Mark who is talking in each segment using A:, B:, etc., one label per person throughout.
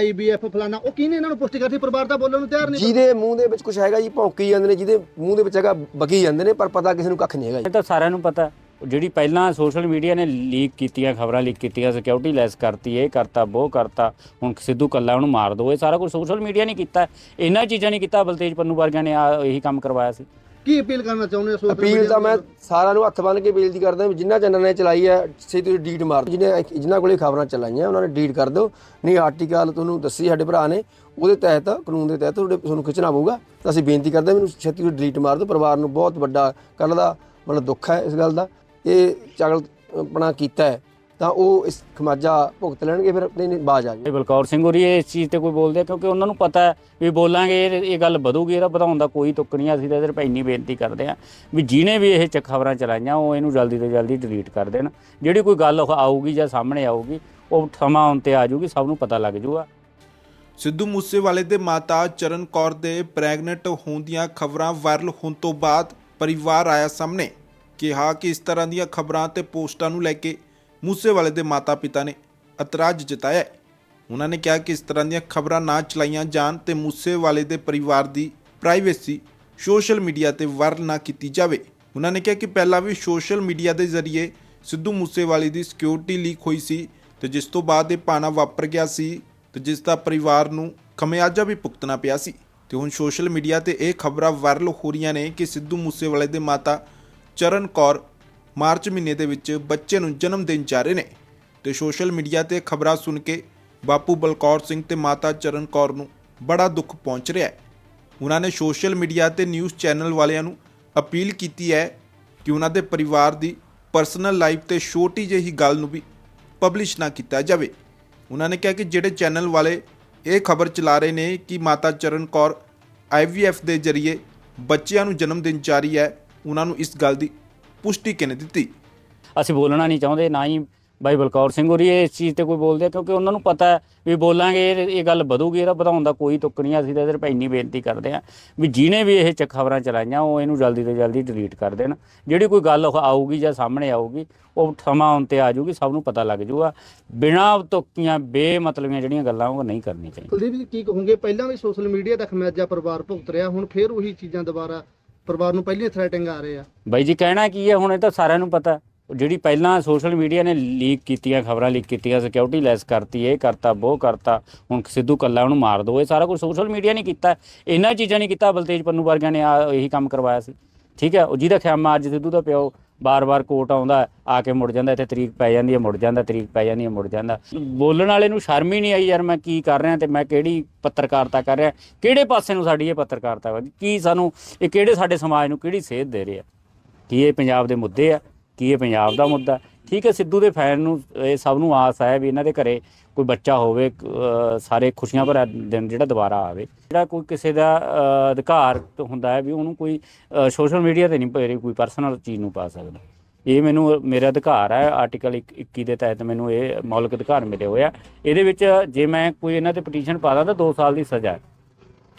A: ਆਈਬੀਐਫ ਫਲਾਣਾ ਉਹ ਕਿਹਨੇ ਇਹਨਾਂ ਨੂੰ ਪੁਸ਼ਟੀ ਕਰਤੀ ਪਰਿਵਾਰ ਤਾਂ ਬੋਲਣ ਨੂੰ ਤਿਆਰ ਨਹੀਂ
B: ਜਿਹਦੇ ਮੂੰਹ ਦੇ ਵਿੱਚ ਕੁਝ ਹੈਗਾ ਜੀ ਭੌਂਕੀ ਜਾਂਦੇ ਨੇ ਜਿਹਦੇ ਮੂੰਹ ਦੇ ਵਿੱਚ ਹੈਗਾ ਬਗੀ ਜਾਂਦੇ ਨੇ ਪਰ ਪਤਾ ਕਿਸੇ ਨੂੰ ਕੱਖ ਨਹੀਂ ਹੈਗਾ ਜੀ
C: ਇਹ ਤਾਂ ਸਾਰਿਆਂ ਨੂੰ ਪਤਾ ਹੈ। ਜਿਹੜੀ ਪਹਿਲਾਂ ਸੋਸ਼ਲ ਮੀਡੀਆ ਨੇ ਲੀਕ ਕੀਤੀਆਂ ਖਬਰਾਂ ਲੀਕ ਕੀਤੀਆਂ ਸਿਕਿਉਰਿਟੀ ਲੈਸ ਕਰਤੀ ਇਹ ਕਰਤਾ ਉਹ ਕਰਤਾ ਹੁਣ ਸਿੱਧੂ ਕੱਲਾ ਉਹਨੂੰ ਮਾਰ ਦੋ ਇਹ ਸਾਰਾ ਕੁਝ ਸੋਸ਼ਲ ਮੀਡੀਆ ਨੇ ਕੀਤਾ ਹੈ। ਇਹਨਾਂ ਚੀਜ਼ਾਂ ਨਹੀਂ ਕੀਤਾ ਬਲਤੇਜ ਪੰਨੂ ਵਰਗਿਆਂ ਨੇ ਆ ਇਹੀ ਕੰਮ ਕਰਵਾਇਆ ਸੀ
A: ਕੀ ਅਪੀਲ ਕਰਨਾ ਚਾਹੁੰਦੇ ਹੋ
B: ਅਪੀਲ ਤਾਂ ਮੈਂ? ਸਾਰਿਆਂ ਨੂੰ ਹੱਥ ਬੰਨ੍ਹ ਕੇ ਬੇਨਤੀ ਕਰਦਾ ਵੀ ਜਿਨ੍ਹਾਂ ਚੈਨਲ ਨੇ ਚਲਾਈ ਹੈ ਸੇ ਤੁਸੀਂ ਡੀਟ ਮਾਰ ਦਿਓ। ਜਿਹਨੇ ਜਿਨ੍ਹਾਂ ਕੋਲੇ ਖਬਰਾਂ ਚਲਾਈਆਂ ਉਹਨਾਂ ਨੇ ਡੀਟ ਕਰ ਦਿਓ। ਨਹੀਂ ਆਰਟੀਕਲ ਤੁਹਾਨੂੰ ਦੱਸੀ ਸਾਡੇ ਭਰਾ ਨੇ ਉਹਦੇ ਤਹਿਤ ਕਾਨੂੰਨ ਦੇ ਤਹਿਤ ਤੁਹਾਡੇ ਤੁਹਾਨੂੰ ਖਿੱਚਣਾ ਪਊਗਾ। ਤਾਂ ਅਸੀਂ ਬੇਨਤੀ ਕਰਦੇ ਹਾਂ ਮੈਨੂੰ ਛੇਤੀ ਤੋਂ ਡਿਲੀਟ ਮਾਰ ਦਿਓ। ਪਰਿਵਾਰ ਨੂੰ ਬਹੁਤ ਵੱਡਾ ਕੱਲ ਦਾ ਮਤਲਬ ਦੁੱਖ ਹੈ ਇਸ ਗੱਲ ਦਾ। ਇਹ ਚਗਲ ਆਪਣਾ ਕੀਤਾ ਹੈ। ਤਾਂ ਉਹ ਇਸ ਖਮਾਜਾ ਭੁਗਤ ਲੈਣਗੇ ਫਿਰ ਨਹੀਂ ਨਹੀਂ ਬਾਜ ਆ
C: ਇਹ ਬਲਕੌਰ ਸਿੰਘ ਹੋਰੀ ਇਸ ਚੀਜ਼ ਤੇ ਕੋਈ ਬੋਲਦੇ ਕਿਉਂਕਿ ਉਹਨਾਂ ਨੂੰ ਪਤਾ ਹੈ ਵੀ ਬੋਲਾਂਗੇ ਇਹ ਗੱਲ ਵਧੂਗੀ ਇਹਦਾ ਵਧਾਉਣ ਦਾ ਕੋਈ ਤੁੱਕ ਨਹੀਂ ਅਸੀਂ ਤਾਂ ਇਹਦੇ ਪਰ ਇੰਨੀ ਬੇਨਤੀ ਕਰਦੇ ਆ ਵੀ ਜਿਹਨੇ ਵੀ ਇਹ ਚ ਖਬਰਾਂ ਚਲਾਈਆਂ ਉਹ ਇਹਨੂੰ ਜਲਦੀ ਤੋਂ ਜਲਦੀ ਡਿਲੀਟ ਕਰ ਦੇਣ। ਜਿਹੜੀ ਕੋਈ ਗੱਲ ਉਹ ਆਊਗੀ ਜਾਂ ਸਾਹਮਣੇ ਆਊਗੀ ਉਹ ਸਮਾਂ ਆਉਣ ਤੇ ਆ ਜਾਊਗੀ ਸਭ ਨੂੰ ਪਤਾ ਲੱਗ ਜਾਊਗਾ।
D: ਸਿੱਧੂ ਮੂਸੇਵਾਲੇ ਦੇ ਮਾਤਾ ਚਰਨ ਕੌਰ ਦੇ ਪ੍ਰੈਗਨੈਂਟ ਹੋਣ ਦੀਆਂ ਖਬਰਾਂ ਵਾਇਰਲ ਹੋਣ ਤੋਂ ਬਾਅਦ ਪਰਿਵਾਰ ਆਇਆ ਸਾਹਮਣੇ ਕਿਹਾ ਕਿ ਇਸ ਤਰ੍ਹਾਂ ਦੀਆਂ ਖਬਰਾਂ ਤੇ ਪੋਸਟਾਂ ਨੂੰ ਲੈ ਕੇ ਮੂਸੇਵਾਲੇ ਦੇ ਮਾਤਾ-ਪਿਤਾ ਨੇ ਇਤਰਾਜ਼ ਜਤਾਇਆ ਉਹਨਾਂ ਨੇ ਕਿਹਾ ਕਿ ਇਸ ਤਰ੍ਹਾਂ ਦੀਆਂ ਖਬਰਾਂ ਨਾ ਚਲਾਈਆਂ ਜਾਣ ਤੇ ਮੂਸੇਵਾਲੇ ਦੇ ਪਰਿਵਾਰ ਦੀ ਪ੍ਰਾਈਵੇਸੀ ਸੋਸ਼ਲ ਮੀਡੀਆ ਤੇ ਵਾਇਰਲ ਨਾ ਕੀਤੀ ਜਾਵੇ। ਉਹਨਾਂ ਨੇ ਕਿਹਾ ਕਿ ਪਹਿਲਾਂ ਵੀ ਸੋਸ਼ਲ ਮੀਡੀਆ ਦੇ ਜ਼ਰੀਏ ਸਿੱਧੂ ਮੂਸੇਵਾਲੇ ਦੀ ਸਿਕਿਉਰਿਟੀ ਲੀਕ ਹੋਈ ਸੀ ਤੇ ਜਿਸ ਤੋਂ ਬਾਅਦ ਇਹ ਪਾਣਾ ਵਾਪਰ ਗਿਆ ਸੀ ਤੇ ਜਿਸ ਦਾ ਪਰਿਵਾਰ ਨੂੰ ਖਮਿਆਜਾ ਵੀ ਭੁਗਤਣਾ ਪਿਆ ਸੀ। ਤੇ ਹੁਣ ਸੋਸ਼ਲ ਮੀਡੀਆ ਤੇ ਇਹ ਖਬਰਾਂ ਵਾਇਰਲ ਹੋ ਰਹੀਆਂ ਨੇ ਕਿ ਸਿੱਧੂ ਮੂਸੇਵਾਲੇ ਦੇ ਮਾਤਾ ਚਰਨ ਕੌਰ ਮਾਰਚ ਮਹੀਨੇ ਦੇ ਵਿੱਚ ਬੱਚੇ ਨੂੰ ਜਨਮ ਦੇਣ ਜਾ ਰਹੇ ਨੇ ਤੇ ਸੋਸ਼ਲ ਮੀਡੀਆ ਤੇ ਖਬਰਾਂ ਸੁਣ ਕੇ ਬਾਪੂ ਬਲਕੌਰ ਸਿੰਘ ਤੇ ਮਾਤਾ ਚਰਨ ਕੌਰ ਨੂੰ ਬੜਾ ਦੁੱਖ ਪਹੁੰਚ ਰਿਹਾ ਹੈ। ਉਹਨਾਂ ਨੇ ਸੋਸ਼ਲ ਮੀਡੀਆ ਤੇ ਨਿਊਜ਼ ਚੈਨਲ ਵਾਲਿਆਂ ਨੂੰ ਅਪੀਲ ਕੀਤੀ ਹੈ ਕਿ ਉਹਨਾਂ ਦੇ ਪਰਿਵਾਰ ਦੀ ਪਰਸਨਲ ਲਾਈਫ ਤੇ ਛੋਟੀ ਜਿਹੀ ਗੱਲ ਨੂੰ ਵੀ ਪਬਲਿਸ਼ ਨਾ ਕੀਤਾ ਜਾਵੇ। ਉਹਨਾਂ ਨੇ ਕਿਹਾ ਕਿ ਜਿਹੜੇ ਚੈਨਲ ਵਾਲੇ ਇਹ ਖਬਰ ਚਲਾ ਰਹੇ ਨੇ ਕਿ ਮਾਤਾ ਚਰਨ ਕੌਰ ਆਈਵੀਐਫ ਦੇ ਜ਼ਰੀਏ ਬੱਚਿਆਂ ਨੂੰ ਜਨਮ ਦੇਣ ਜਾ ਰਹੀ ਹੈ, ਉਹਨਾਂ ਨੂੰ ਇਸ ਗੱਲ ਦੀ ਪੁਸ਼ਟੀ ਕਿਨੇ ਦਿੱਤੀ?
C: ਅਸੀਂ ਬੋਲਣਾ ਨਹੀਂ ਚਾਹੁੰਦੇ ਨਾ ਹੀ ਬਾਈ ਬਲਕੌਰ ਸਿੰਘ ਹੋਰੀ ਇਸ ਚੀਜ਼ ਤੇ ਕੋਈ ਬੋਲਦੇ ਆ ਕਿਉਂਕਿ ਉਹਨਾਂ ਨੂੰ ਪਤਾ ਹੈ ਵੀ ਬੋਲਾਂਗੇ ਇਹ ਇਹ ਗੱਲ ਵਧੂਗੀ ਇਹਦਾ ਵਧਾਉਣ ਦਾ ਕੋਈ ਤੁੱਕ ਨਹੀਂ ਅਸੀਂ ਤਾਂ ਇਹਦੇ ਪਰ ਇੰਨੀ ਬੇਨਤੀ ਕਰਦੇ ਆ ਵੀ ਜਿਹਨੇ ਵੀ ਇਹ ਚ ਖਬਰਾਂ ਚਲਾਈਆਂ ਉਹ ਇਹਨੂੰ ਜਲਦੀ ਤੋਂ ਜਲਦੀ ਡਿਲੀਟ ਕਰ ਦੇਣ। ਜਿਹੜੀ ਕੋਈ ਗੱਲ ਉਹ ਆਊਗੀ ਜਾਂ ਸਾਹਮਣੇ ਆਊਗੀ ਉਹ ਸਮਾਂ ਆਉਣ ਤੇ ਆ ਜਾਊਗੀ ਸਭ ਨੂੰ ਪਤਾ ਲੱਗ ਜਾਊਗਾ। ਬਿਨਾਂ ਤੁੱਕੀਆਂ ਬੇਮਤਲਬੀਆਂ ਜਿਹੜੀਆਂ ਗੱਲਾਂ ਉਹ ਨਹੀਂ ਕਰਨੀ ਚਾਹੀਦੀਆਂ।
A: ਕੁਲਦੀਪ ਜੀ ਕੀ ਕਹੋਗੇ? ਪਹਿਲਾਂ ਵੀ ਸੋਸ਼ਲ ਮੀਡੀਆ ਦਾ ਖਮਿਆਜਾ ਪਰਿਵਾਰ ਭੁਗਤ ਰਿਹਾ ਹੁਣ ਫੇਰ ਉਹੀ ਚੀਜ਼ਾਂ ਦੁਬਾਰਾ ਪਰਿਵਾਰ ਨੂੰ ਪਹਿਲੀਆਂ ਥ੍ਰੈਟਿੰਗ ਆ ਰਹੇ ਆ।
C: ਬਾਈ ਜੀ, ਕਹਿਣਾ ਕੀ ਹੈ? ਹੁਣ ਇਹ ਤਾਂ ਸਾਰਿਆਂ ਨੂੰ ਪਤਾ। ਜਿਹੜੀ ਪਹਿਲਾਂ ਸੋਸ਼ਲ ਮੀਡੀਆ ਨੇ ਲੀਕ ਕੀਤੀਆਂ, ਖਬਰਾਂ ਲੀਕ ਕੀਤੀਆਂ ਸਿਕਿਉਰਿਟੀ ਲੈਸ ਕਰਤੀ, ਇਹ ਕਰਤਾ ਉਹ ਕਰਤਾ, ਹੁਣ ਸਿੱਧੂ ਕੱਲਾ ਉਹਨੂੰ ਮਾਰ ਦੋ, ਇਹ ਸਾਰਾ ਕੁਝ ਸੋਸ਼ਲ ਮੀਡੀਆ ਨੇ ਕੀਤਾ। ਇਹਨਾਂ ਚੀਜ਼ਾਂ ਨਹੀਂ ਕੀਤਾ, ਬਲਤੇਜ ਪੰਨੂ ਵਰਗਿਆਂ ਨੇ ਆ ਇਹੀ ਕੰਮ ਕਰਵਾਇਆ ਸੀ। ਠੀਕ ਹੈ? ਉਹ ਜਿਹਦਾ ਖਿਆਮਾ ਅੱਜ ਸਿੱਧੂ ਦਾ ਪਿਓ ਬਾਰ-ਬਾਰ ਕੋਰਟ ਆਉਂਦਾ, ਆ ਕੇ ਮੁੜ ਜਾਂਦਾ, ਇੱਥੇ ਤਰੀਕ ਪੈ ਜਾਂਦੀ ਹੈ, ਮੁੜ ਜਾਂਦਾ, ਤਰੀਕ ਪੈ ਜਾਂਦੀ ਹੈ, ਮੁੜ ਜਾਂਦਾ। ਬੋਲਣ ਵਾਲੇ ਨੂੰ ਸ਼ਰਮ ਹੀ ਨਹੀਂ ਆਈ, ਯਾਰ ਮੈਂ ਕੀ ਕਰ ਰਿਹਾ ਤੇ ਮੈਂ ਕਿਹੜੀ ਪੱਤਰਕਾਰਤਾ ਕਰ ਰਿਹਾ, ਕਿਹੜੇ ਪਾਸੇ ਨੂੰ ਸਾਡੀ ਇਹ ਪੱਤਰਕਾਰਤਾ ਵਾ ਕੀ ਸਾਨੂੰ, ਇਹ ਕਿਹੜੇ ਸਾਡੇ ਸਮਾਜ ਨੂੰ ਕਿਹੜੀ ਸੇਧ ਦੇ ਰਹੇ? ਆ ਕੀ ਇਹ ਪੰਜਾਬ ਦੇ ਮੁੱਦੇ ਆ? ਕੀ ਇਹ ਪੰਜਾਬ ਦਾ ਮੁੱਦਾ? ਠੀਕ ਹੈ, ਸਿੱਧੂ ਦੇ ਫੈਨ ਨੂੰ, ਇਹ ਸਭ ਨੂੰ ਆਸ ਹੈ ਵੀ ਇਹਨਾਂ ਦੇ ਘਰੇ ਕੋਈ ਬੱਚਾ ਹੋਵੇ ਸਾਰੇ ਖੁਸ਼ੀਆਂ ਭਰਿਆ ਦਿਨ ਜਿਹੜਾ ਦੁਬਾਰਾ ਆਵੇ। ਜਿਹੜਾ ਕੋਈ ਕਿਸੇ ਦਾ ਅਧਿਕਾਰ ਹੁੰਦਾ ਹੈ ਵੀ ਉਹਨੂੰ ਕੋਈ ਸੋਸ਼ਲ ਮੀਡੀਆ ਤੇ ਨਹੀਂ ਪੇਰੇ ਕੋਈ ਪਰਸਨਲ ਚੀਜ਼ ਨੂੰ ਪਾ ਸਕਦਾ। ਇਹ ਮੈਨੂੰ, ਮੇਰਾ ਅਧਿਕਾਰ ਹੈ ਆਰਟੀਕਲ 21 ਦੇ ਤਹਿਤ ਮੈਨੂੰ ਇਹ ਮੌਲਿਕ ਅਧਿਕਾਰ ਮਿਲੇ ਹੋਏ ਆ। ਇਹਦੇ ਵਿੱਚ ਜੇ ਮੈਂ ਕੋਈ ਇਹਨਾਂ ਤੇ ਪਟੀਸ਼ਨ ਪਾਦਾ ਤਾਂ 2 ਸਾਲ ਦੀ ਸਜ਼ਾ ਹੈ।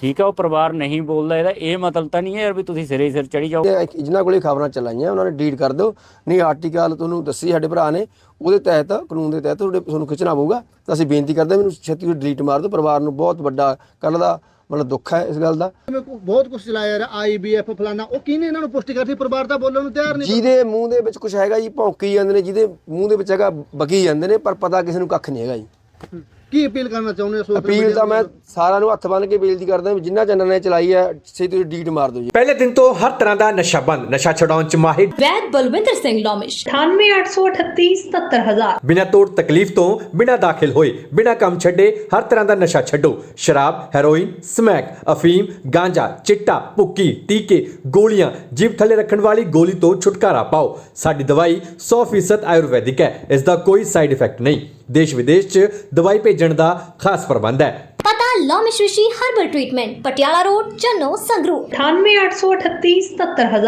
C: ਠੀਕ ਹੈ ਉਹ ਪਰਿਵਾਰ ਨਹੀਂ ਬੋਲਦਾ ਇਹਦਾ ਇਹ ਮਤਲਬ ਤਾਂ ਨਹੀਂ ਹੈ ਯਾਰ ਵੀ ਤੁਸੀਂ ਸਿਰੇ ਹੀ ਸਿਰ ਚੜੀ ਜਾਓ।
B: ਜਿਨ੍ਹਾਂ ਕੋਲੇ ਖਬਰਾਂ ਚਲਾਈਆਂ ਉਹਨਾਂ ਨੇ ਡੀਟ ਕਰ ਦਿਓ। ਨਹੀਂ ਆਰਟੀਕਲ ਤੁਹਾਨੂੰ ਦੱਸੀ ਸਾਡੇ ਭਰਾ ਨੇ ਉਹਦੇ ਤਹਿਤ ਕਾਨੂੰਨ ਦੇ ਤਹਿਤ ਤੁਹਾਡੇ ਤੁਹਾਨੂੰ ਖਿੱਚਣਾ ਪਊਗਾ। ਤਾਂ ਅਸੀਂ ਬੇਨਤੀ ਕਰਦੇ ਮੈਨੂੰ ਛੇਤੀ ਤੋਂ ਡਿਲੀਟ ਮਾਰ ਦਿਓ। ਪਰਿਵਾਰ ਨੂੰ ਬਹੁਤ ਵੱਡਾ ਕੱਲ ਦਾ ਮਤਲਬ ਦੁੱਖ ਹੈ ਇਸ ਗੱਲ ਦਾ।
A: ਬਹੁਤ ਕੁਝ ਚਲਾਇਆ ਰਿਹਾ ਆਈਬੀਐਫ ਫਲਾਣਾ ਉਹ ਕਿਹਨੇ ਇਹਨਾਂ ਨੂੰ ਪੁਸ਼ਟੀ ਕਰਤੀ ਪਰਿਵਾਰ ਤਾਂ ਬੋਲਣ ਨੂੰ ਤਿਆਰ ਨਹੀਂ।
B: ਜਿਹਦੇ ਮੂੰਹ ਦੇ ਵਿੱਚ ਕੁਝ ਹੈਗਾ ਜੀ ਭੌਂਕੀ ਜਾਂਦੇ ਨੇ ਜਿਹਦੇ ਮੂੰਹ ਦੇ ਵਿੱਚ ਹੈਗਾ ਬਗੀ ਜਾਂਦੇ ਨੇ ਪਰ ਪਤਾ ਕਿਸੇ ਨੂੰ ਕੱਖ ਨਹੀਂ ਹੈਗਾ ਜੀ।
A: ਹੂੰ। ਕੀ ਅਪੀਲ ਕਰਨਾ ਚਾਹੁੰਦੇ ਹੋ
B: ਅਪੀਲ ਤਾਂ ਮੈਂ? ਸਾਰਿਆਂ ਨੂੰ ਹੱਥ ਬੰਨ੍ਹ ਕੇ ਬੇਨਤੀ ਕਰਦਾ ਵੀ ਜਿਨ੍ਹਾਂ ਚੈਨਲ ਨੇ ਚਲਾਈ ਹੈ ਛੇਤੀ ਤੋਂ ਡਿਲੀਟ ਮਾਰ ਦਿਓ ਜੀ।
E: ਪਹਿਲੇ ਦਿਨ ਤੋਂ ਹਰ ਤਰ੍ਹਾਂ ਦਾ ਨਸ਼ਾ ਬੰਦ ਨਸ਼ਾ ਛਡਾਉਣ ਚ ਮਾਹਿਰ।
F: ਵੈਦ ਬਲਵਿੰਦਰ ਸਿੰਘ ਲੋਮਿਸ਼।
G: 9883 77000
E: ਬਿਨਾਂ ਤੋੜ ਤਕਲੀਫ ਤੋਂ ਬਿਨਾਂ ਦਾਖਲ ਹੋਏ ਬਿਨਾਂ ਕੰਮ ਛੱਡੇ ਹਰ ਤਰ੍ਹਾਂ ਦਾ ਨਸ਼ਾ ਛੱਡੋ। ਸ਼ਰਾਬ ਹੈਰੋਇਨ ਸਮੈਕ ਅਫੀਮ ਗਾਂਜਾ ਚਿੱਟਾ ਭੁੱਕੀ ਟੀਕੇ ਗੋਲੀਆਂ ਜੀਭ ਥੱਲੇ ਰੱਖਣ ਵਾਲੀ ਗੋਲੀ ਤੋਂ ਛੁਟਕਾਰਾ ਪਾਓ। ਸਾਡੀ ਦਵਾਈ 100% ਆਯੁਰਵੈਦਿਕ ਹੈ ਇਸ ਦਾ ਕੋਈ ਸਾਈਡ ਇਫੈਕਟ ਨਹੀਂ। ਦੇਸ਼ ਵਿਦੇਸ਼ 'ਚ ਦਵਾਈ ਭੇਜਣ ਦਾ ਖਾਸ ਪ੍ਰਬੰਧ ਹੈ।
F: ਪਤਾ Lomish Rishi herbal treatment Patiala road Channo Sangrur.
G: 9883 77000